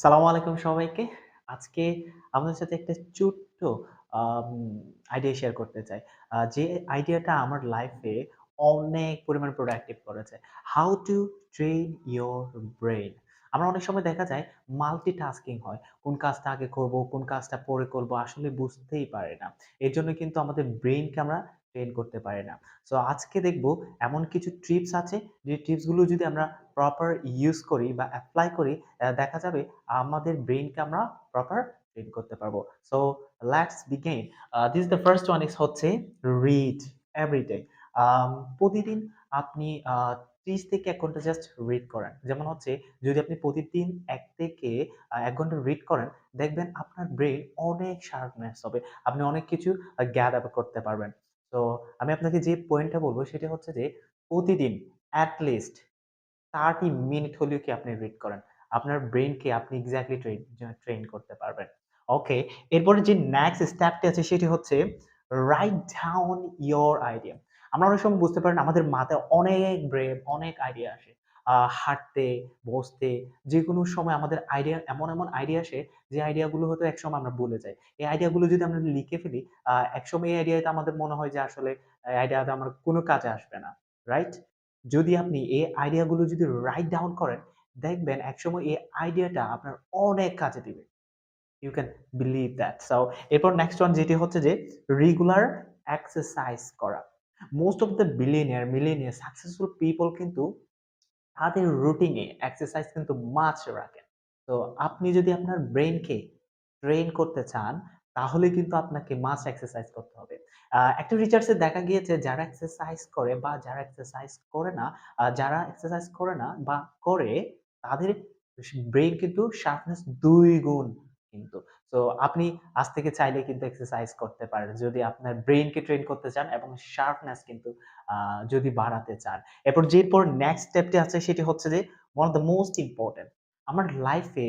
সালামু আলাইকুম সবাইকে। আজকে আপনাদের সাথে একটা ছোট্ট আইডিয়া শেয়ার করতে চাই। যে আইডিয়াটা আমার লাইফে অনেক পরিমাণ প্রোডাক্টিভ করেছে। How to train your brain. আমরা অনেক সময় দেখা যায় মাল্টিটাস্কিং হয়। কোন কাজটা আগে করব, কোন কাজটা পরে করব আসলে বুঝতেই পারে না। এর জন্য কিন্তু আমাদের ব্রেইনকে আমরা ট্রেন করতে পারে না। সো আজকে দেখব এমন কিছু ট্রিপস আছে যে টিপসগুলো যদি আমরা প্রপার ইউজ করি বা অ্যাপ্লাই করি দেখা যাবে আমাদের ব্রেইনকে আমরা প্রপার ট্রেন করতে পারব। So let's begin this the first one is হচ্ছে রিড এভরিডে। আম প্রতিদিন আপনি আ ৩০ থেকে এক ঘণ্টা জাস্ট রিড করেন। যেমন হচ্ছে যদি আপনি প্রতিদিন এক থেকে এক ঘণ্টা রিড করেন, দেখবেন আপনার ব্রেইন অনেক শার্পনেস হবে। আপনি অনেক কিছু আ গ্যাদার করতে পারবেন। তো আমি আপনাকে যে পয়েন্টটা বলব সেটা হচ্ছে যে প্রতিদিন অ্যাটলিস্ট থার্টি মিনিট হলেও কি আপনি রিড করেন। আপনার ব্রেনকে আপনি এক্স্যাক্টলি ট্রেন ট্রেন করতে পারবেন। ওকে, এরপরে যে নেক্সট স্টেপটি আছে সেটি হচ্ছে রাইট ডাউন ইয়োর আইডিয়া। আমরা অনেক সময় বুঝতে পারেন আমাদের মাথায় অনেক ব্রেভ, অনেক আইডিয়া আসে। হাঁটতে, বসতে যেকোনো সময় আমাদের আইডিয়া এমন, এমন আইডিয়া আসে যে আইডিয়াগুলো হয়তো একসময় আমরা বলে যাই। এই আইডিয়াগুলো যদি আমরা লিখে ফেলি, একসময় এই আইডিয়াটা আমাদের মনে হয় যে আসলে আইডিয়াটা আমার কোনো কাজে আসবে না। রাইট? যদি আপনি এই আইডিয়াগুলো যদি রাইট ডাউন করেন, দেখবেন একসময় এই আইডিয়াটা আপনার অনেক কাজে দিবে। You can believe that. So এরপর নেক্সট ওয়ান যেটি হচ্ছে যে রেগুলার এক্সারসাইজ করা। Most of the billionaire, millionaire successful people কিন্তু তাদের রুটিনে এক্সারসাইজ কিন্তু মাছ রাখেন। তো আপনি যদি আপনার ব্রেনকে ট্রেন করতে চান, তাহলে কিন্তু আপনাকে মাছ এক্সারসাইজ করতে হবে। একটা রিসার্চে দেখা গিয়েছে যারা এক্সারসাইজ করে বা যারা এক্সারসাইজ করে না, যারা এক্সারসাইজ করে না বা করে তাদের ব্রেন কিন্তু শার্পনেস দুই গুণ কিন্তু। সো আপনি আজ থেকে চাইলে কিন্তু এক্সারসাইজ করতে পারেন। যদি আপনার ব্রেইনকে ট্রেন করতে চান এবং শার্পনেস কিন্তু আ যদি বাড়াতে চান। এরপর যে এরপর নেক্সট স্টেপটি আছে সেটি হচ্ছে যে one of the most important. আমার লাইফে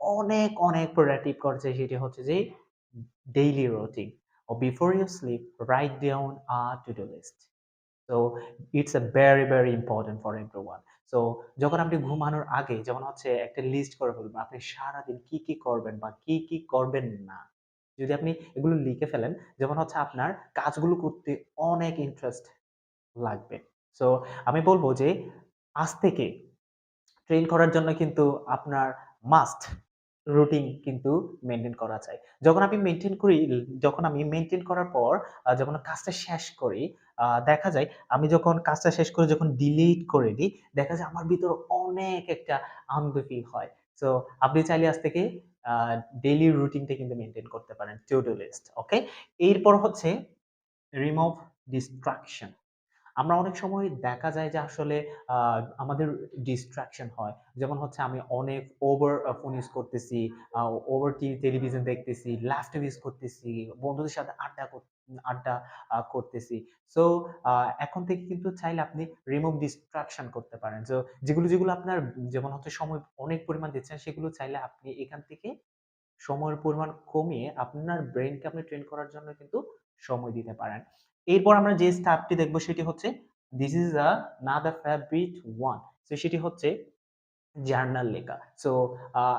অনেক, অনেক প্রোডাক্টিভ করছে সেটি হচ্ছে যে daily routine. or before you sleep, write down a to-do list. So it's a very, very important for everyone. So যখন আপনি ঘুমানোর আগে যেমন হচ্ছে একটা লিস্ট করে ফেলবেন। আপনি সারাদিন কি, কি করবেন বা কি, কি করবেন না। যদি আপনি এগুলো লিখে ফেলেন, যেমন হচ্ছে আপনার কাজগুলো করতে অনেক ইন্টারেস্ট লাগবে। সো আমি বলব যে আজ থেকে ট্রেন করার জন্য কিন্তু আপনার মাস্ট রুটিন কিন্তু মেনটেন করা যায় যখন আমি মেনটেন করি, যখন আমি মেনটেন করার পর যখন কাজটা শেষ করি, দেখা যায় আমি যখন কাজটা শেষ করে যখন ডিলিট করে দিই, দেখা যায় আমার ভিতর অনেক একটা আনন্দ ফিল হয়। সো আপনি চাইলে আজ থেকে ডেইলি রুটিনটা কিন্তু মেনটেন করতে পারেন। to do list ওকে? এরপর হচ্ছে রিমুভ ডিস্ট্রাকশন। আমরা অনেক সময় দেখা যায় যে আসলে আমাদের ডিস্ট্রাকশন হয়। যেমন হচ্ছে আমি অনেক ওভার ফোন ইউজ করতেছি, ওভার টি টেলিভিশন দেখতেছি, ল্যাপটপ ইউজ করতেছি, বন্ধুদের সাথে আড্ডা আড্ডা করতেছি। সো এখন থেকে কিন্তু চাইলে আপনি রিমুভ ডিস্ট্রাকশন করতে পারেন। সো যেগুলো, যেগুলো আপনার যেমন হচ্ছে সময় অনেক পরিমাণ দিচ্ছেন সেগুলো চাইলে আপনি এখান থেকে সময়ের পরিমাণ কমিয়ে আপনার ব্রেনকে আপনি ট্রেন করার জন্য কিন্তু সময় দিতে পারেন। এরপর আমরা যে স্টাফটি দেখব সেটি হচ্ছে this is a another favorite one. So সেটি হচ্ছে জার্নাল লেখা। সো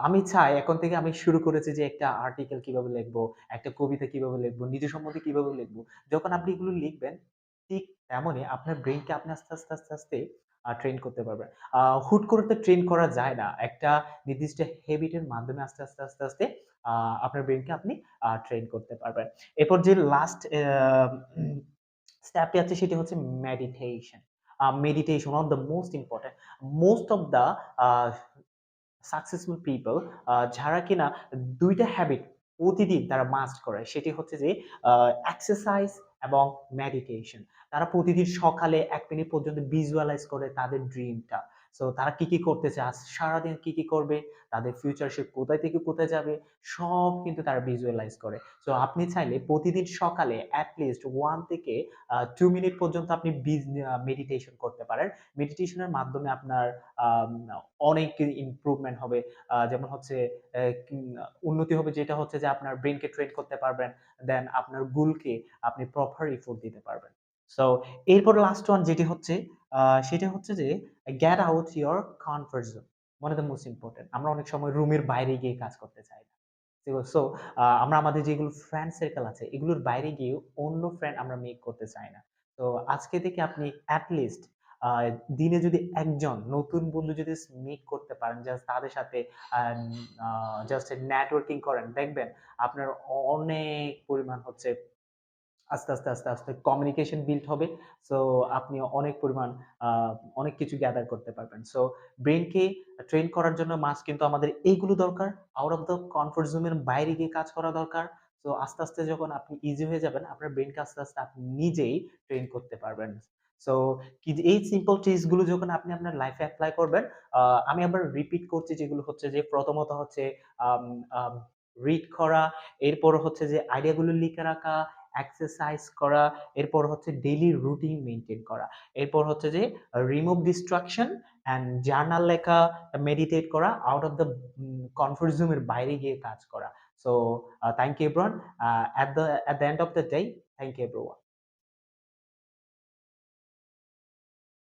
আমি চাই এখন থেকে আমি শুরু করেছি যে একটা আর্টিকেল কীভাবে লিখব, একটা কবিতা কীভাবে লিখব, নিজের সম্বন্ধে কীভাবে লিখব। যখন আপনি এগুলো লিখবেন, ঠিক তেমনই আপনার ব্রেইনকে আপনি আস্তে, আস্তে, আস্তে, আস্তে ট্রেন করতে পারবেন। হুট করে তো ট্রেন করা যায় না। একটা নির্দিষ্ট হ্যাবিট এর মাধ্যমে আস্তে, আস্তে, আস্তে, আস্তে আপনার ব্রেইনকে আপনি ট্রেন করতে পারবেন। এরপর যে লাস্ট স্টেপটি আছে সেটি হচ্ছে meditation. Meditation of the most important most of the successful people যারা কিনা দুইটা হ্যাবিট প্রতিদিন তারা মাস্ট করে। সেটি হচ্ছে যে এক্সারসাইজ এবং মেডিটেশন। তারা প্রতিদিন সকালে এক মিনিট পর্যন্ত ভিজুয়ালাইজ করে তাদের ড্রিমটা। সো তারা কি, কি করতে চায়, সারাদিন কি, কি করবে, তাদের ফিউচার সে কোথায় থেকে কোথায় যাবে, সব কিন্তু তারা ভিজুয়ালাইজ করে। সো আপনি চাইলে প্রতিদিন সকালে এট লিস্ট 1 থেকে 2 মিনিট পর্যন্ত আপনি মেডিটেশন করতে পারেন। মেডিটেশন এর মাধ্যমে আপনার অনেক ইমপ্রুভমেন্ট হবে। যেমন হচ্ছে উন্নতি হবে যেটা হচ্ছে যে আপনার ব্রেইনকে ট্রেন করতে পারবেন। দেন আপনার গুলকে আপনি প্রপার এফোর্ট দিতে পারবেন। সো এরপর লাস্ট ওয়ান যেটি হচ্ছে সেটা হচ্ছে যে get out your comfort zone. One of the most important আমরা অনেক সময় রুমের বাইরে গিয়ে কাজ করতে চাই না সো আমরা আমাদের যেগুলো ফ্রেন্ড সার্কেল আছে, এগুলোর বাইরে গিয়ে অন্য ফ্রেন্ড আমরা মেক করতে চাই না তো আজকে থেকে আপনি অ্যাটলিস্ট দিনে যদি একজন নতুন বন্ধু যদি মেক করতে পারেন জাস্ট তাদের সাথে জাস্ট নেটওয়ার্কিং করেন, দেখবেন আপনার অনেক পরিমাণ হচ্ছে আস্তে, আস্তে, আস্তে, আস্তে কমিউনিকেশন বিল্ড হবে। সো আপনি অনেক পরিমাণ অনেক কিছু গ্যাদার করতে পারবেন। সো ব্রেইনকে ট্রেন করার জন্য মাস কিন্তু আমাদের এইগুলো দরকার। Out of the comfort zone এর বাইরে গিয়ে কাজ করা দরকার। সো আস্তে, আস্তে যখন আপনি ইজি হয়ে যাবেন, আপনার ব্রেনকে আস্তে, আস্তে আপনি নিজেই ট্রেন করতে পারবেন। সো কি এই সিম্পল ট্রিকসগুলো যখন আপনি আপনার লাইফে অ্যাপ্লাই করবেন, আমি আবার রিপিট করছি যেগুলো হচ্ছে যে প্রথমত হচ্ছে রিড করা, এরপর হচ্ছে যে আইডিয়াগুলো লিখে রাখা, এক্সারসাইজ করা, এরপর হচ্ছে ডেইলি রুটিন মেইনটেইন করা। এরপর হচ্ছে যে রিমুভ ডিস্ট্রাকশন অ্যান্ড জার্নাল লেখা, মেডিটেট করা, out of the comfort zone বাইরে গিয়ে কাজ করা। So thank you everyone. At the at the end of the day, thank you everyone.